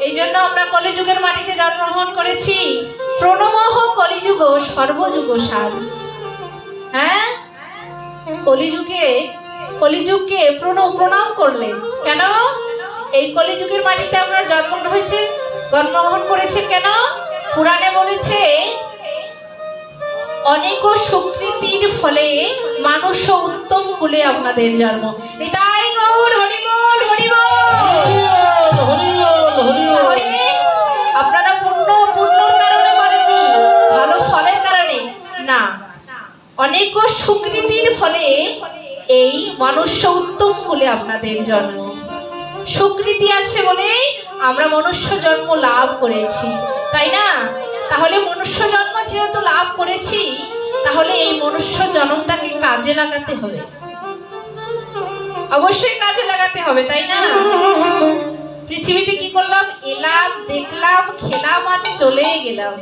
এই জন্য আমরা কলিযুগের মাটিতে জন্মগ্রহণ করেছি। প্রণমহ কলিযুগ, সর্বযুগ সার হ্যাঁ? কলিযুগে, কলিযুগকে প্রণ- প্রণাম করলেন কেন? এই কলিযুগের মাটিতে আপনার জন্ম হয়েছে জন্মগ্রহণ করেছেন কেন? পুরাণে বলেছে, অনেক সুকৃতির ফলে মানুষ উত্তম কুলে আপনাদের জন্ম। নিতাই গৌর, হরিবল হরিবল। অনেক সুকৃতির ফলে এই মনুষ্য উত্তম কুলে আপনাদের জন্ম। সুকৃতি আছে বলে আমরা মনুষ্য জন্ম লাভ করেছি, তাই না? তাহলে মনুষ্য জন্ম যেহেতু লাভ করেছি, তাহলে এই মনুষ্য জন্মটাকে কাজে লাগাতে হবে। অবশ্যই কাজে লাগাতে হবে, তাই না? পৃথিবীতে কি করলাম? এলাম, দেখলাম, খেলাম আর চলে গেলাম।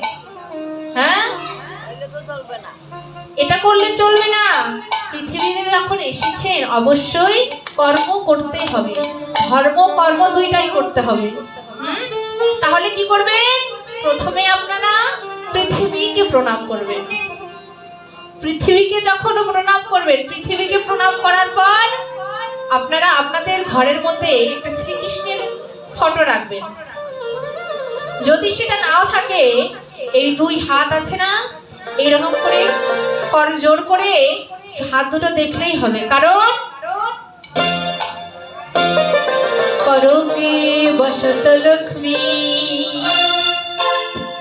হ্যাঁ? এটা করলে চলবে না। পৃথিবীতে যখন এসেছেন অবশ্যই কর্ম করতে হবে। ধর্ম, কর্ম দুইটাই করতে হবে। তাহলে কি করবেন? প্রথমে আপনারা পৃথিবীকে প্রণাম করবেন। পৃথিবীকে যখন প্রণাম করবেন, পৃথিবীকে প্রণাম করার পর আপনারা আপনাদের ঘরের মধ্যে একটা শ্রীকৃষ্ণের ফটো রাখবেন। যদি সেটা নাও থাকে, এই দুই হাত আছে না এইরকম করে কর, জোর করে হাত দুটো দেখলেই হবে। কারণ করকে বসত লক্ষ্মী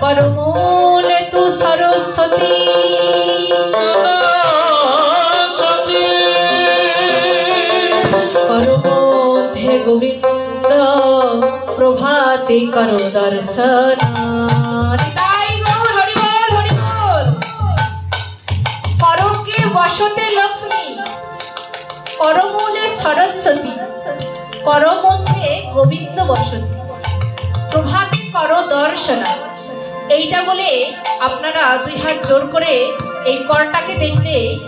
করমূলে তু সরস্বতী। করমধ্যে গোবিন্দ, প্রভাতে করো দর্শন বসতে লক্ষ্মী, করমূলে সরস্বতী, করমধ্যে গোবিন্দ বসতি। প্রভাতে করো দর্শনা। এইটা বলে আপনারা দুই হাত জোর করে এই করটাকে দেখলে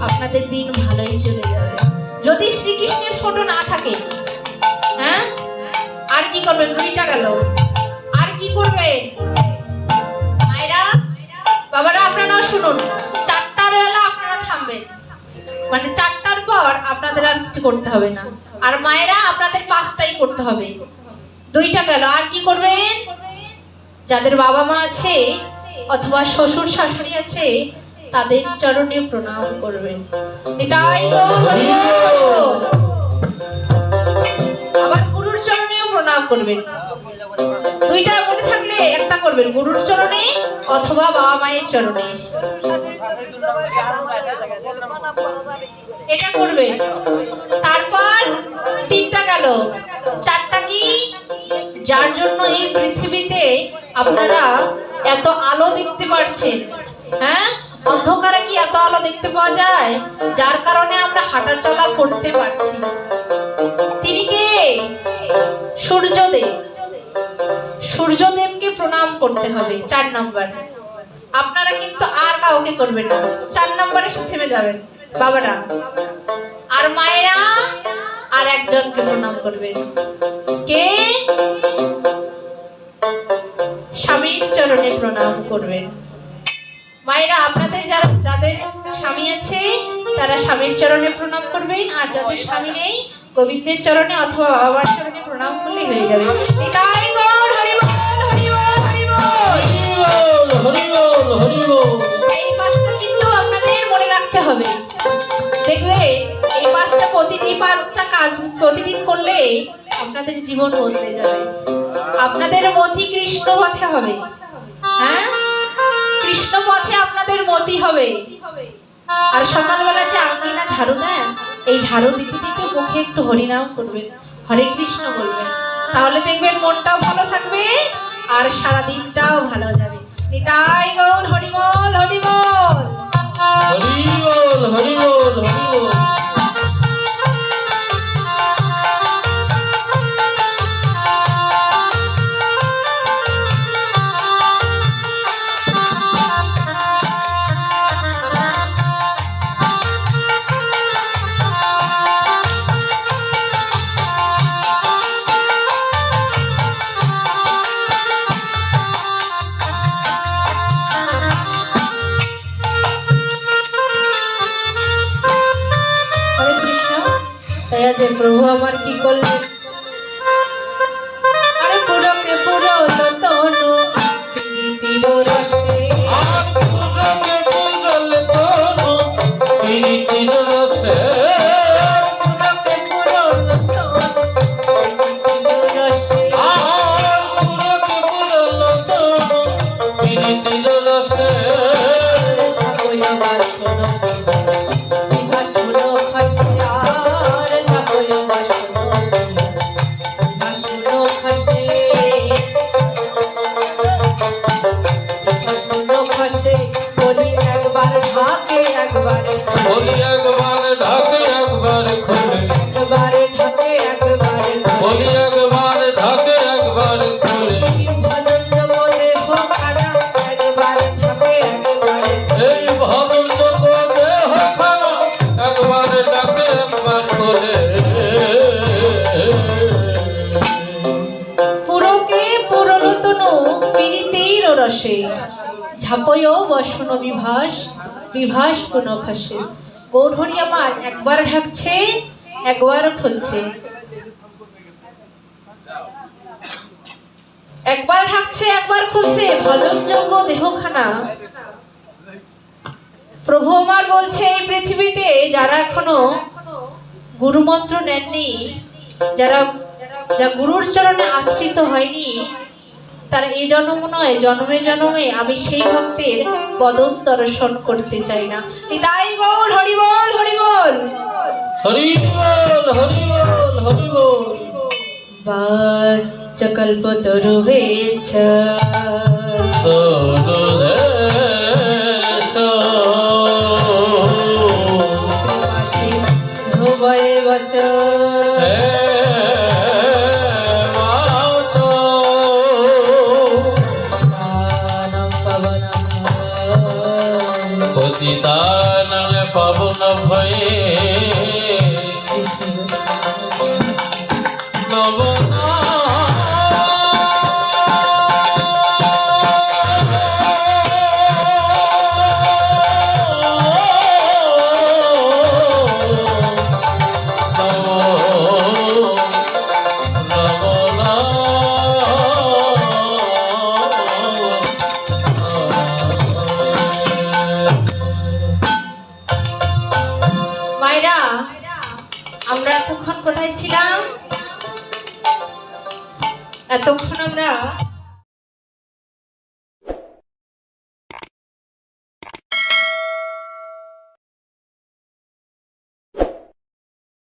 আপনাদের দিন ভালোই চলে যাবে। যদি শ্রীকৃষ্ণের ফটো না থাকে হ্যাঁ? আর কি করবেন? দুইটা গেল। আর কি করবেন? মায়েরা, বাবারা, আপনারাও শুনুন। চারটার বেলা আপনারা থামবেন। মানে চারটার পর আপনাদের আর কিছু করতে হবে না। আর মায়েরা আপনাদের পাঁচটাই করতে হবে। দুইটা গেল। আর কি করবেন? যাদের বাবা মা আছে অথবা শ্বশুর শাশুড়ি আছে, তাদের চরণে প্রণাম করবেন। আবার গুরুর চরণেও প্রণাম করবেন। দুইটা মনে থাকলে একটা করবেন, গুরুর চরণে অথবা বাবা মায়ের চরণে। এটা করবে। তারপর তিনটা গেল। চারটা কি? যার জন্য এই পৃথিবীতে আপনারা এত আলো দেখতে পারছেন হ্যাঁ? অন্ধকারে কি এত আলো দেখতে পাওয়া যায়? যার কারণে আমরা হাঁটা চলা করতে পারছি। তিনি কে? সূর্যদেব। সূর্যদেবকে প্রণাম করতে হবে, চার নাম্বার। আপনারা কিন্তু আর কাউকে করবেন না। চার নম্বরে থেমে যাবেন। বাবারা, আর মায়েরা, আর একজনকে প্রণাম করবেন। কে? স্বামীর চরণে প্রণাম করবেন। মায়েরা, আপনাদের যারা যাদের স্বামী আছে, তারা স্বামীর চরণে প্রণাম করবেন, আর যাদের স্বামী নেই, গোবিন্দের চরণে অথবা বাবার চরণে প্রণাম করলে হয়ে যাবে। গৌর আপনাদের জীবন বদলে যাবে আপনাদের মতি কৃষ্ণ পথে হবে। হ্যাঁ? কৃষ্ণ পথে আপনাদের মতি হবে। আর সকালবেলা যে আঙ্গিনা ঝাড়ু দেন, এই ঝাড়ু দিতে দিতে মুখে একটু হরিনাম করবেন। হরে কৃষ্ণ বলবেন। তাহলে দেখবেন মনটাও ভালো থাকবে আর সারা দিনটাও ভালো যাবে। নিতাই গৌর হরিবল হরিমল। হরিবল হরিবল হরিবল দেখিয়া যে প্রভু আমার কি করলেন ঝাপয় বসন বিভাস বিভাস পুন ভাসে। গৌরহরি আমার একবার ঢাকছে, একবার খুলছে। একবার ঢাকছে, একবার খুলছে, ভজন যোগ্য দেহখানা। প্রভু আমার বলছে, এই পৃথিবীতে যারা এখনও গুরুমন্ত্র নেননি, যারা, যা গুরুর চরণে আশ্রিত হয়নি তার এই জন্ম নয় জন্মে জন্মে আমি সেই ভক্তের বদন দর্শন করতে চাই না। নিতাই গৌর হরি বল হরি বল। হরি বল হরি বল হরি বল। বাচকল্প তরুভেচ্ছ তোর দেশ ধ্রুবয়ে বচ আমরা এতক্ষণ কোথায় ছিলাম? এতক্ষণ আমরা